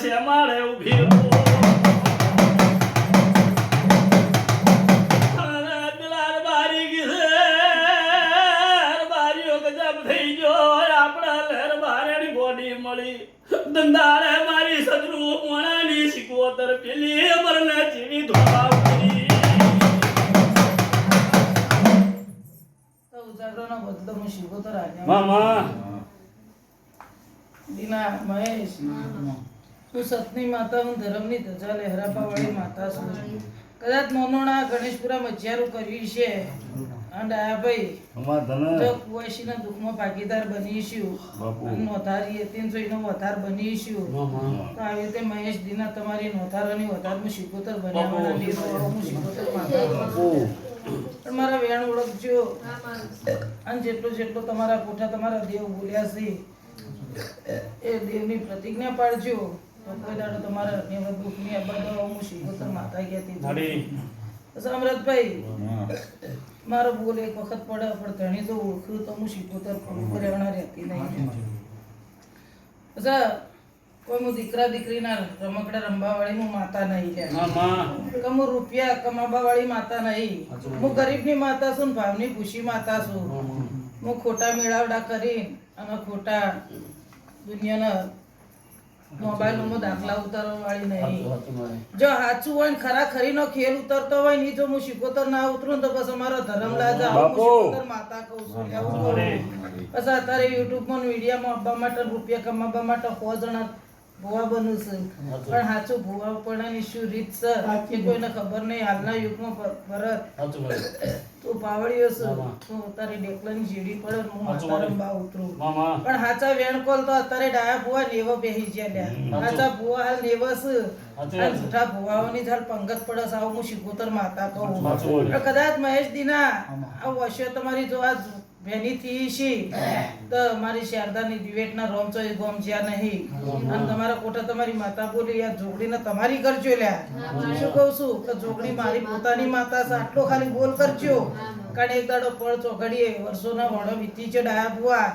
છે મારે ઊભી દંદારે મારી મામા. મહેશ. તું સતની માતા હું ધર્મની ધજા લહેરાપાવાળી માતા છું. કદાચ મોનોણા ગણેશપુરા મજિયારું કર્યું છે. અને ભાઈ જો કુવાસીના દુઃખમાં ભાગીદાર બનીશું. અને નોંધારી એનો વધાર બનીશું. તો આવી રીતે મહેશ દીના તમારી નોંધાર વધારમાં શિકોતર બન્યા મારા નિર્વાહમાં મારા વેણ ઓળખજો. અને જેટલો જેટલો તમારા કોઠા તમારા દેવ બોલ્યા છે એ દેવની પ્રતિજ્ઞા પાડજો. કોઈ દાડો તમારા એવા દુઃખની આ બધા હું શિકોતર માતા ગયા હતી પછી અમરતભાઈ મારો બોલ એક વખત પડે પણ ધણી તો ઓળખ્યું તો હું શિકોતર પૂરું રહેવાના રહેતી નહીં. કોઈ હું દીકરા દીકરીના રમકડા રમવા વાળી હું માતા નહીં લે. કે હું રૂપિયા કમાવા વાળી માતા નહીં. હું ગરીબની માતા છું ભાવની ખુશી માતા છું. હું ખોટા મેળાવડા કરી અને ખોટા દુનિયાના મોબાઈલમાં દાખલા ઉતારવા વાળી નહીં જો સાચું હોય ને ખરા ખરીનો ખેલ ઉતરતો હોય ને જો હું શિકોતર ના ઉતરું ને તો પછી અમારો ધર્મ લાજા શિકોતર માતા કહું છું એવું પછી અત્યારે યુટ્યુબમાં ને વિડીયામાં આપવા માટે રૂપિયા કમાવા માટે સો જણા ભુવા બનવું છે. પણ સાચું ભુવા પડવાની શું રીત છે કે કોઈને ખબર નહીં. હાલના યુગમાં ભરત. તું પાવડીઓ છે. તું તારી ડેકલાની જીડી પડે હું માતા બા ઉતરું. પણ હાચા વેણકોલ તો અત્યારે ડાયા ભુવા નેવો બેહી ગયા લ્યા હાચા. ભુવા હાલ નેવસ અને જૂઠા ભુવાઓની જ હાલ પંગત પડે છે. આવું હું શિકોતર માતા કહું કદાચ મહેશ દીના આ વર્ષો તમારી જો આ ભેની થી છી તો મારી શારદાની દિવેટના રોમ એ ગોમ જ્યાં નહીં. અને તમારા કોઠા તમારી માતા બોલી આ જોગડીને તમારી કરજો લ્યા. શું કહું છું? કે જોગડી મારી પોતાની માતા છે. આટલો ખાલી બોલ કરજો. એક દાડો પડતો ઘડીએ વર્ષોના વડો વીતી છે ડાયા બુઆ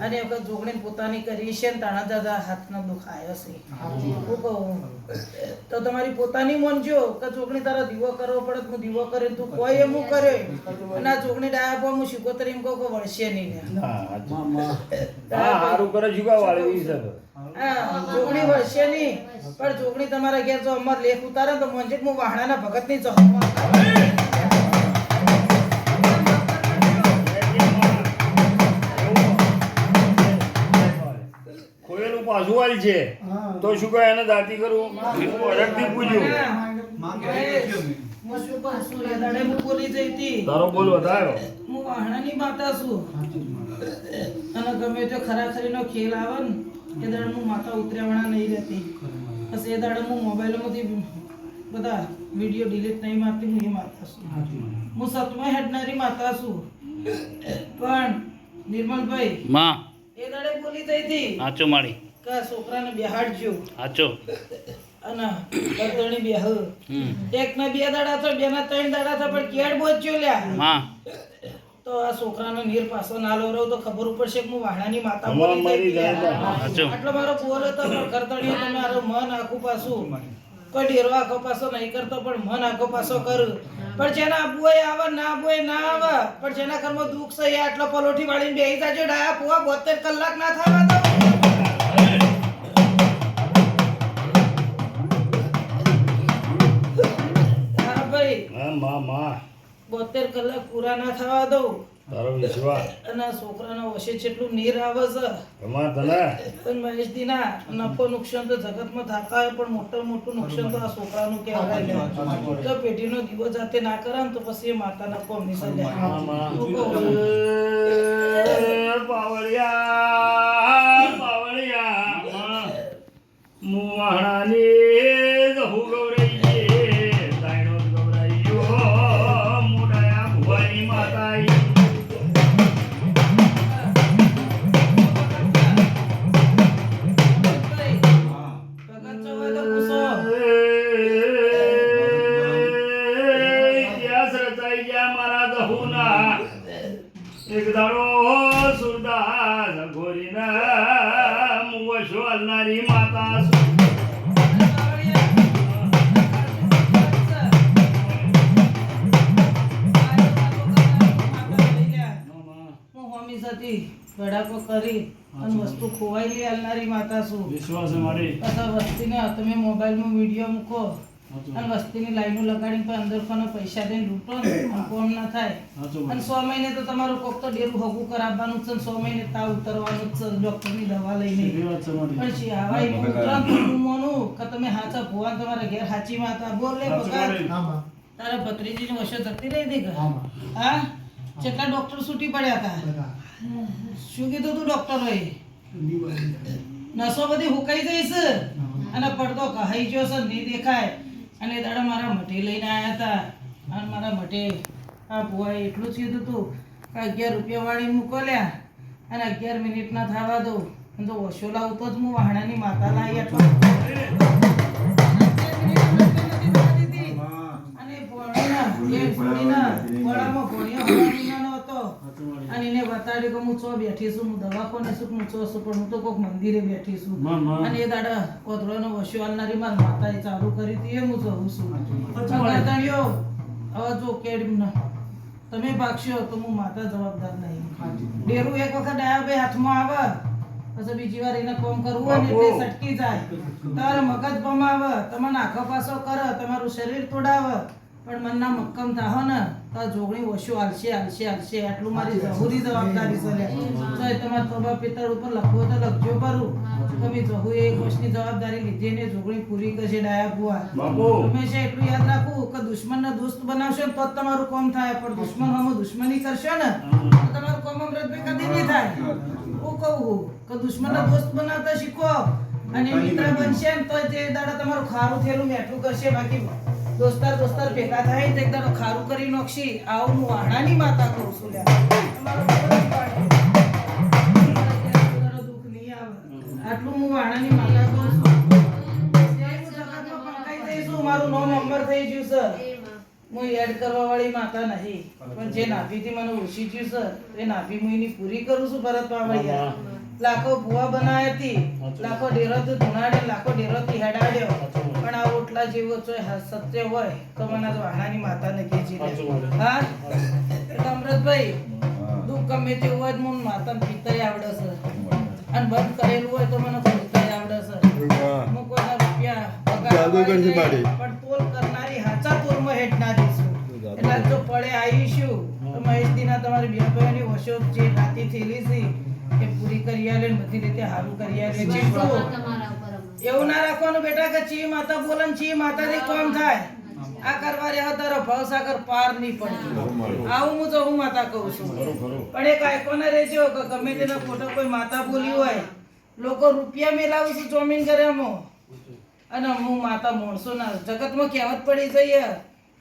અને એક જોગણી પોતાની કરી છે ને તાણા દાદા હાથનો દુખાયો છે. હું કહું તો તમારી પોતાની મનજો કે જોગણી તારા દીવો કરવો પડે હું દીવો કરે તું કોઈ એમ હું કરે? અને આ જોગણી ડાયા બુઆ હું શીખોતર એમ કહું કે વળશે નહીં હારું કરે જુગા વાળી જોગણી વળશે નહીં. પણ જોગણી તમારા ઘેર જો અમર લેખ ઉતારે તો મંજિત હું વાહણાના ભગતની જો ખોયેલું પાછું વાળી છે. તો શું કહે એને દાતી કરું? હું. અડગથી પૂછ્યું હું તારો બોલ વાહણાની માતા છું. અને ગમે તે ખરાખરીનો ખેલ આવે ને એ દાડે હું માતા ઉતર્યાવાળા નહીં રહેતી. બસ એ દાડે હું મોબાઈલમાંથી બધા વીડિયો ડિલીટ નહીં મારતી હું એ માતા છું. હું સતમય હેડનારી માતા છું. પણ નિર્મલભાઈ માં. એ દાડે બોલી જઈ હતી. માળી કે છોકરાને બેહાડજો. આચો અને ગરદણી બેહ. એક ના બે દાડા તો બે ના ત્રણ દાડા તો પણ કેડ બોચ્યો લ્યા. હા તો આ છોકરાનો નીર પાછો ના લો તો ખબર પડશે કે હું વાણાની માતા મરી જાય. આટલો મારો બોલ હતો પણ કરતણીએ તમે મારો મન આખું પાછું કોઈ ડેરો આખો પાછો નહીં કરતો પણ મન આખો પાછો કરું. પણ જેના આબુએ આવે ના આબુએ ના આવે પણ જેના ઘરમાં દુઃખ છે આટલો પલોઠી વાળીને બેહી જાજો ડાયા. પુઆ બોતેર કલાક ના થવા દો. માં માં બોતેર કલાક પૂરા ના થવા દઉં તારો વિશ્વાસ. અને છોકરાના વશે જેટલું નીર આવે છે. તમાર તને. પણ મહેશદીના નફો નુકસાન તો જગતમાં થતા હોય પણ મોટું મોટું નુકસાન તો આ છોકરાનું કહેવાય તો પેઢીનો દીવો જાતે ના કરે તો પછી એ માતાના કોમની સજા. રચાઈ ગયા મારા દહુના. એક દાડો સુરદાસ ઘોરીના મુવશો હલનારી માતા કરી અને વસ્તુ ખોવાયેલી હાલનારી માતા શું વિશ્વાસ મારી. વસ્તીને તમે મોબાઈલમાં વીડિયો મૂકો. અને વસ્તીની લાઈનો લગાડીને પણ અંદર કોને પૈસા દઈને લૂંટો ને કોમ ના થાય. અને સો મહિને તો તમારું કોક તો ડેરું હગું કરાવવાનું છે સો મહિને તાવ ઉતરવાનું છે ડોક્ટરની દવા લઈને. પણ શી આવા ઉતરાણ તો કે તમે હાચા ભુવાન તમારા ઘેર હાચી માતા બોલ ભગત તારા ભત્રીજીની વશો જતી રહી હતી કે હા? કેટલા ડોક્ટર છૂટી પડ્યા હતા શું કીધું તું ડોક્ટરોએ નસો બધી હુકાઈ જઈશ? અને પડદો કહાઈ ગયો છે નહીં દેખાય. અને દાડા મારા મઢે લઈને આવ્યા હતા. અને મારા મઢે આ ભુવાએ એટલું જ કીધું હતું કે અગિયાર રૂપિયા વાળી મોકલ્યા અને અગિયાર મિનિટના થવા દો. અને જો ઓછો લાવું તો જ હું વાહણાની માતા લાવી આટલો અને ભોળીના ભોળીના ગળામાં ભોળિયો અને એને વતાડ્યું કે હું ચો બેઠી છું હું દવાખાને છું હું ચો છું પણ હું તો કોઈક મંદિરે બેઠી છું. અને એ દાડા કોથળાનો વસ્યો હાલનારી મારી માતાએ ચાલુ કરી હતી એ હું જઉં છું. હવે જો કેડ તમે ભાગશો તો હું માતા જવાબદાર નહીં. ડેરું એક વખત ડાયા ભાઈ હાથમાં આવે પછી બીજી વાર એને કોમ કરવું હોય ને એટલે સટકી જાય. તારે મગજ પમાવે તમને આખો પાસો કરે તમારું શરીર તોડાવે. પણ મનના મક્કમ થાહો ને તો જોગણી ઓછું હાલશે હાલશે હાલશે. આટલું મારી જહુરી જવાબદારી છે તો એ તમારા તોબા પિતર ઉપર લખવો તો લખજો પરું તમે જહુ એ કોશની જવાબદારી લીધી ને જોગણી પૂરી કરશે ડાયા બુઆ હંમેશા એટલું યાદ રાખવું કે દુશ્મનને દોસ્ત બનાવશો ને તો જ તમારું કોમ થાય. પણ દુશ્મન હમ દુશ્મની કરશો ને તો તમારું કામ અમૃતભાઈ કદી નહીં થાય. હું કહું કે કે દુશ્મનને દોસ્ત બનાવતા શીખો. અને મિત્ર બનશે ને તો જે દાડા તમારું ખારું થેલું મેઠું કરશે. બાકી દોસ્તાર દોસ્તાર ભેગા થાય તો એકદમ ખારું કરી નોખશી. આવું હું વાણાની માતા કહું છું. આટલું હું વાણાની માતા કહું છું. જય હું જગતમાં પંકાઈ જઈશું. મારું નામ નંબર થઈ ગયું સર હું એડ કરવા વાળી માતા નહીં. પણ જે નાભીથી મને ઓછી થયું સર એ નાભી હું એની પૂરી કરું છું ભરત પાવળિયા લાખો ભુવા બનાવી હતી. લાખો ડેરોથી ધુણાડ્યો લાખો ડેરોથી હેડાડ્યો પણ આ ઓટલા જેવો છે સત્ય હોય તો મને વાણાની માતાને ખેંચી છે હા? એટલે અમૃતભાઈ દુઃખ ગમે તેવું હોય તો મને માતાને પિતાય આવડે છે. અને બંધ કરેલું હોય તો મને ખોલતાય આવડે છે. હું. કોઈના રૂપિયા પણ તોલ કરનારી હાચા તોલમાં હેઠ ના દઈશું એટલે જો પડે આવીશું તો મહેશદીના તમારી બે ભાઈઓની વશો જે નાતી થયેલી છે એ પૂરી કરી આલે બધી રીતે સારું કરી આલે. ચીકુ એવું ના રાખવાનું બેટા કે ચી માતા બોલે ચી ચી માતાથી કોમ થાય. આ કરવા રહ્યા તારો ભવસાગર પાર નહીં પડે. આવું હું તો હું માતા કહું છું. પણ એક આઈકોને રહેજો કે ગમે તેના ફોટો કોઈ માતા બોલી હોય. લોકો રૂપિયા મેલાવું છું ચોમીન કરે અને હું માતા મોણસો ના. જગતમાં કહેવત પડી જઈએ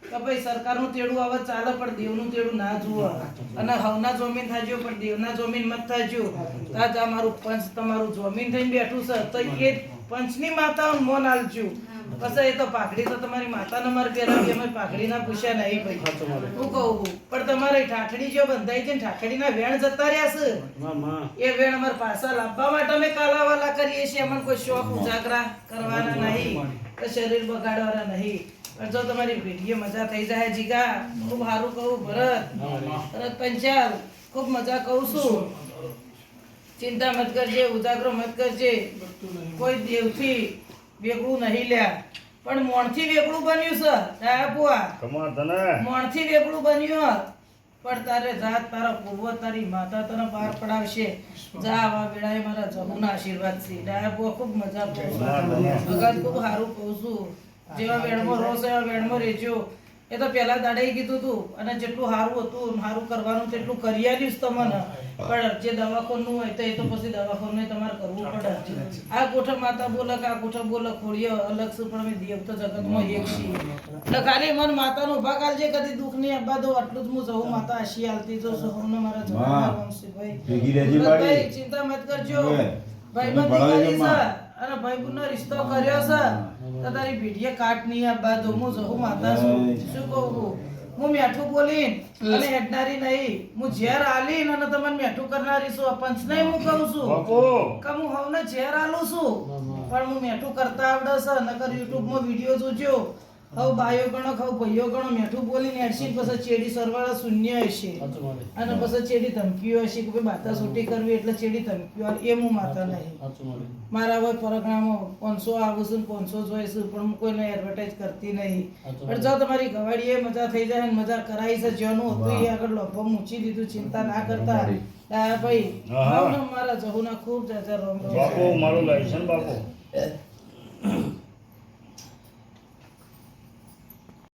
કે ભાઈ સરકારનું તેડું આવે ચાલે પણ દેવનું તેડું ના જુઓ. અને હવના જમીન થાજો પણ દેવના જમીન મત થાજો આજ આ મારું પંચ તમારું જમીન થઈને બેઠું છે. તો એ પંચની માતા મોન આલજુ. પછી એ તો પાઘડી તો તમારી માતાને મારે પહેરાવી અમે પાઘડીના પૂછ્યા નહીં ભાઈ. હું કહું છું. પણ તમારે ઠાઠડી જો બંધાઈ છે ને ઠાઠડીના વેણ જતા રહ્યા છે. એ વેણ અમારે પાછા લાવવા માટે અમે કાલાવાલા કરીએ છીએ. અમને કોઈ શોખ ઉજાગરા કરવાના નહીં. તો શરીર બગાડવાના નહીં. પણ જો તમારી વીડિયો મજા થઈ જાય જીગા. ખૂબ સારું કહું ભરત. ભરત પંચાલ. ખૂબ મજા કહું છું. ચિંતા મત કરજે ઉજાગરો મત કરજે. કોઈ દેવથી વેગળું નહીં લ્યા પણ મોણથી વેગળું બન્યું સર. ડાયા બુઆ તને. મોણથી વેગળું બન્યું પણ તારે જાત તારા પૂર્વ તારી માતા તને પાર પડાવશે. જા આવા વેળાએ મારા જમુના આશીર્વાદ છે. ડાયા ખૂબ મજા કહું છું ભગત ખૂબ સારું કહું છું. જેવા વેણમાં છો એવા વેણમાં રહેજો. એ તો પેલા દાડે કીધું તું અને જેટલું સારું હતું સારું કરવાનું તેટલું કરી આવીશ તમને. પણ જે દવાખાનું હોય તો એ તો પછી દવાખાનું તમારે કરવું પડે. આ ગોઠા માતા બોલે આ ગોઠા બોલે ખોડીઓ અલગ શું પણ અમે દેવ તો જગતમાં એક છીએ. એટલે ખાલી મન માતાનો ઊભા કાલજે કદી દુઃખ નહીં અબ્બા દો આટલું જ હું જવું માતા આશી આલતી તો સૌને મારા જવાના ભેગી ભાઈ ચિંતા મત કરજો. ભાઈ ભણાવી કરી છે. અને ભાઈબંધનો રિશ્તો કર્યો છે. તો તારી ભીડીએ કાટ નહીં આપવા તો હું જહું માતા છું શું કહું હું મેઠું બોલીન અને હેડનારી નહીં. હું ઝેર આલીન અને તમને મેઠું કરનારી છું. પંચ નહીં હું કહું છું. કે હું હવને ઝેર આલું છું? પણ હું મેઠું કરતા આવડે છે. નકર યુટ્યુબમાં વીડિયો જોજો. હવ બાયો ગણો ખાવ ભાઈઓ ગણો મેઠું બોલીને એડશી પછી ચેડી સરવાળા શૂન્ય હશે. અને પછી ચેડી ધમકીઓ હશે કે ભાઈ બાતા છૂટી કરવી એટલે ચેડી ધમકીઓ. એ હું માતા નહીં. મારા હવે પરગણામાં પાંચસો આવું છું પાંચસો જોઈશું પણ હું કોઈને એડવર્ટાઇઝ કરતી નહીં. પણ જો તમારી ગવાડીએ મજા થઈ જાય ને મજા કરાઈ છે જેનું હતું એ આગળ લોભો મૂકી દીધું ચિંતા ના કરતા. ભાઈ. મારા જહુના ખૂબ જાજા રોમ રોમ. બાપુ મારું લાયસન્સ બાપુ.